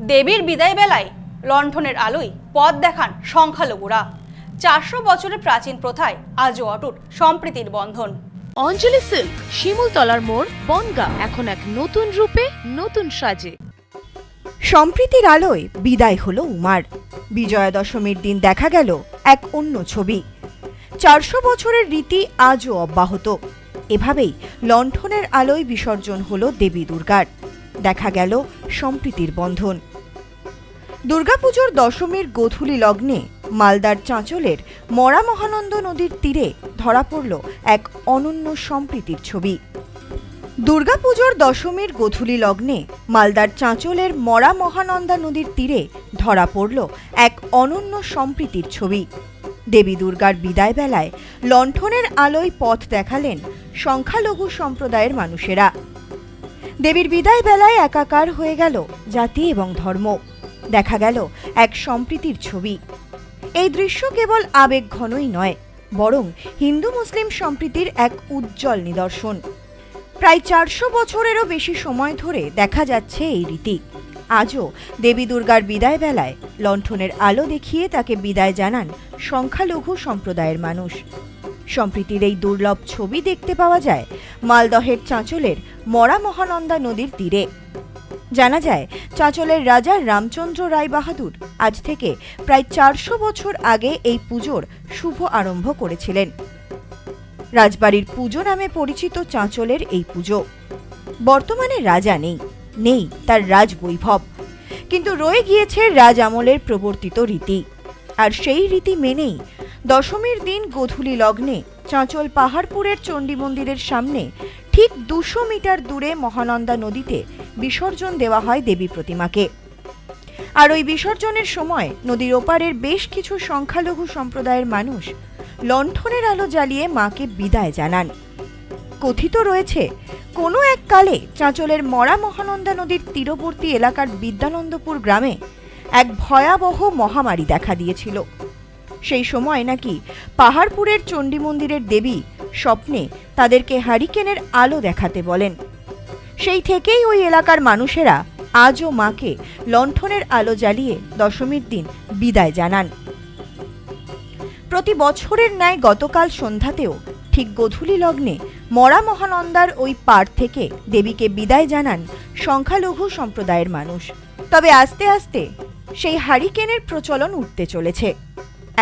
দেবীর বিদায় বেলায় লণ্ঠনের আলোয় পথ দেখান সংখ্যালঘুরা। চারশো বছরের প্রাচীন প্রথায় আজও অটুট সম্প্রীতির বন্ধন। অঞ্জলি সিল্ক শিমুলতলার মোড় বনগা এখন এক নতুন রূপে নতুন সাজে। সম্প্রীতির আলোয় বিদায় হলো উমার। বিজয়া দশমীর দিন দেখা গেল এক অন্য ছবি। চারশো বছরের রীতি আজও অব্যাহত। এভাবেই লণ্ঠনের আলোয় বিসর্জন হলো দেবী দুর্গার। দেখা গেল সম্প্রীতির বন্ধন। দুর্গাপুজোর দশমীর গোধূলি লগ্নে মালদার চাঁচলের মরা মহানন্দ নদীর তীরে ধরা পড়ল এক অনন্য সম্প্রীতির ছবি। দুর্গাপুজোর দশমীর গোধূলি লগ্নে মালদার চাঁচলের মরা মহানন্দা নদীর তীরে ধরা পড়ল এক অনন্য সম্প্রীতির ছবি। দেবী দুর্গার বিদায় বেলায় লণ্ঠনের আলোয় পথ দেখালেন সংখ্যালঘু সম্প্রদায়ের মানুষেরা। দেবীর বিদায় বেলায় একাকার হয়ে গেল জাতি এবং ধর্ম। দেখা গেল এক সম্প্রীতির ছবি। এই দৃশ্য কেবল আবেগ ঘনই নয়, বরং হিন্দু মুসলিম সম্প্রীতির এক উজ্জ্বল নিদর্শন। প্রায় চারশো বছরেরও বেশি সময় ধরে দেখা যাচ্ছে এই রীতি। আজও দেবী দুর্গার বিদায় বেলায় লণ্ঠনের আলো দেখিয়ে তাকে বিদায় জানান সংখ্যালঘু সম্প্রদায়ের মানুষ। সম্প্রীতির এই দুর্লভ ছবি দেখতে পাওয়া যায় মালদহের চাঁচলের মরা মহানন্দা নদীর তীরে। জানা যায়, চাঁচলের রাজা রামচন্দ্র রায় বাহাদুর আজ থেকে প্রায় চারশো বছর আগে এই পুজোর শুভ আরম্ভ করেছিলেন। রাজবাড়ির পুজো নামে পরিচিত চাঁচলের এই পুজো। বর্তমানে রাজা নেই নেই তার রাজবৈভব। কিন্তু রয়ে গিয়েছে রাজ আমলের প্রবর্তিত রীতি। আর সেই রীতি মেনেই দশমীর দিন গোধূলি লগ্নে চাঁচল পাহাড়পুরের চণ্ডী মন্দিরের সামনে ঠিক দুশো মিটার দূরে মহানন্দা নদীতে বিসর্জন দেওয়া হয় দেবী প্রতিমাকে। আর ওই বিসর্জনের সময় নদীর ওপারের বেশ কিছু সংখ্যালঘু সম্প্রদায়ের মানুষ লণ্ঠনের আলো জ্বালিয়ে মাকে বিদায় জানান। কথিত রয়েছে, কোনো এক কালে চাঁচলের মরা মহানন্দা নদীর তীরবর্তী এলাকার বিদ্যানন্দপুর গ্রামে এক ভয়াবহ মহামারী দেখা দিয়েছিল। সেই সময় নাকি পাহাড়পুরের চণ্ডী মন্দিরের দেবী স্বপ্নে তাদেরকে হারিকেনের আলো দেখাতে বলেন। সেই থেকেই ওই এলাকার মানুষেরা আজও মাকে লণ্ঠনের আলো জ্বালিয়ে দশমীর দিন বিদায় জানান। প্রতি বছরের ন্যায় গতকাল সন্ধ্যাতেও ঠিক গধূলি লগ্নে মরা মহানন্দার ওই পাড় থেকে দেবীকে বিদায় জানান সংখ্যালঘু সম্প্রদায়ের মানুষ। তবে আস্তে আস্তে সেই হারিকেনের প্রচলন উঠতে চলেছে।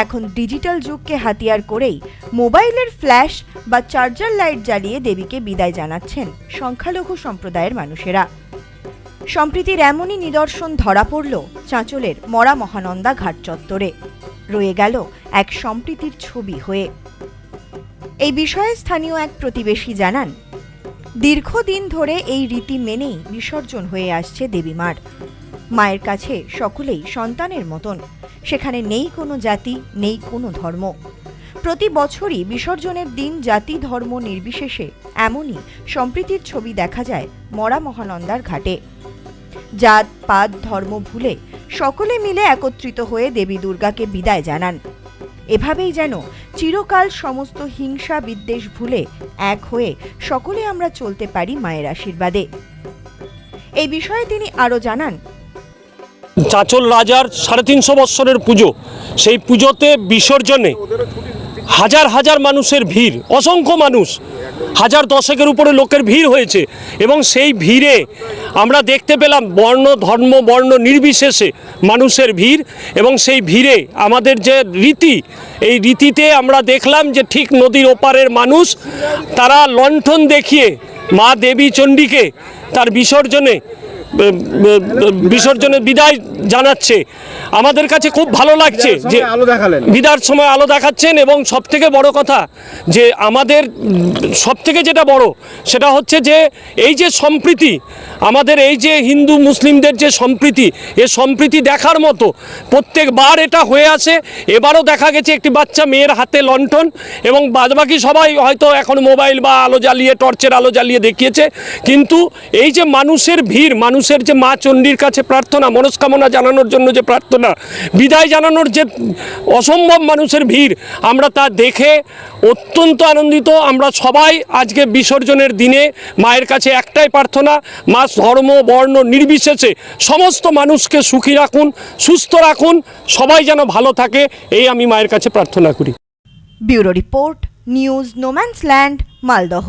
এখন ডিজিটাল যুগকে হাতিয়ার করেই মোবাইলের ফ্ল্যাশ বা চার্জার লাইট জ্বালিয়ে দেবীকে বিদায় জানাচ্ছেন সংখ্যালঘু সম্প্রদায়ের মানুষেরা। সম্প্রীতির এমনই নিদর্শন ধরা পড়ল চাঁচলের মরা মহানন্দা ঘাট চত্বরে। রয়ে গেল এক সম্প্রীতির ছবি হয়ে। এই বিষয়ে স্থানীয় এক প্রতিবেশী জানান, দীর্ঘদিন ধরে এই রীতি মেনেই বিসর্জন হয়ে আসছে দেবীমার। মায়ের কাছে সকলেই সন্তানের মতন। সেখানে নেই কোনো জাতি, নেই কোনো ধর্ম। প্রতি বছরই বিসর্জনের দিন জাতি ধর্ম নির্বিশেষে এমনই সম্প্রীতির ছবি দেখা যায় মরা মহানন্দার ঘাটে। জাত, পাত, ধর্ম ভুলে সকলে মিলে একত্রিত হয়ে দেবী দুর্গাকে বিদায় জানান। এভাবেই যেন চিরকাল সমস্ত হিংসা বিদ্বেষ ভুলে এক হয়ে সকলে আমরা চলতে পারি মায়ের আশীর্বাদে। এই বিষয়ে তিনি আরও জানান চাঁচল রাজার সাড়ে তিনশো বৎসরের পুজো। সেই পুজোতে বিসর্জনে হাজার হাজার মানুষের ভিড়, অসংখ্য মানুষ, হাজার দশেকের উপরে লোকের ভিড় হয়েছে এবং সেই ভিড়ে আমরা দেখতে পেলাম বর্ণ, ধর্ম, বর্ণ নির্বিশেষে মানুষের ভিড় এবং সেই ভিড়ে আমাদের যে রীতি, এই রীতিতে আমরা দেখলাম যে ঠিক নদীর ওপারের মানুষ, তারা লণ্ঠন দেখিয়ে মা দেবী চণ্ডীকে তার বিসর্জনে বিসর্জনের বিদায় জানাচ্ছে। আমাদের কাছে খুব ভালো লাগছে যে আলো দেখালেন। বিদার সময় আলো দেখাচ্ছেন এবং সব থেকে বড় কথা যে আমাদের সব থেকে যেটা বড় সেটা হচ্ছে যে এই যে সম্প্রীতি আমাদের এই যে হিন্দু মুসলিমদের যে সম্প্রীতি এ সম্প্রীতি দেখার মতো প্রত্যেকবার এটা হয়ে আসে। এবারও দেখা গেছে একটি বাচ্চা মেয়ের হাতে লণ্ঠন এবং বাদবাকি সবাই হয়তো এখন মোবাইল বা আলো জ্বালিয়ে টর্চের আলো জ্বালিয়ে দেখিয়েছে। কিন্তু এই যে মানুষের ভিড় মানুষ মানুষের যে মা চণ্ডীর কাছে প্রার্থনা, মনস্কামনা জানানোর জন্য যে প্রার্থনা, বিদায় জানানোর যে অসম্ভব মানুষের ভিড়, আমরা তা দেখে অত্যন্ত আনন্দিত। আমরা সবাই আজকে বিসর্জনের দিনে মায়ের কাছে একটাই প্রার্থনা, মা ধর্ম, বর্ণ, নির্বিশেষে সমস্ত মানুষকে সুখী রাখুন, সুস্থ রাখুন, সবাই যেন ভালো থাকে, এই আমি মায়ের কাছে প্রার্থনা করি। Bureau report, news no man's land Maldah.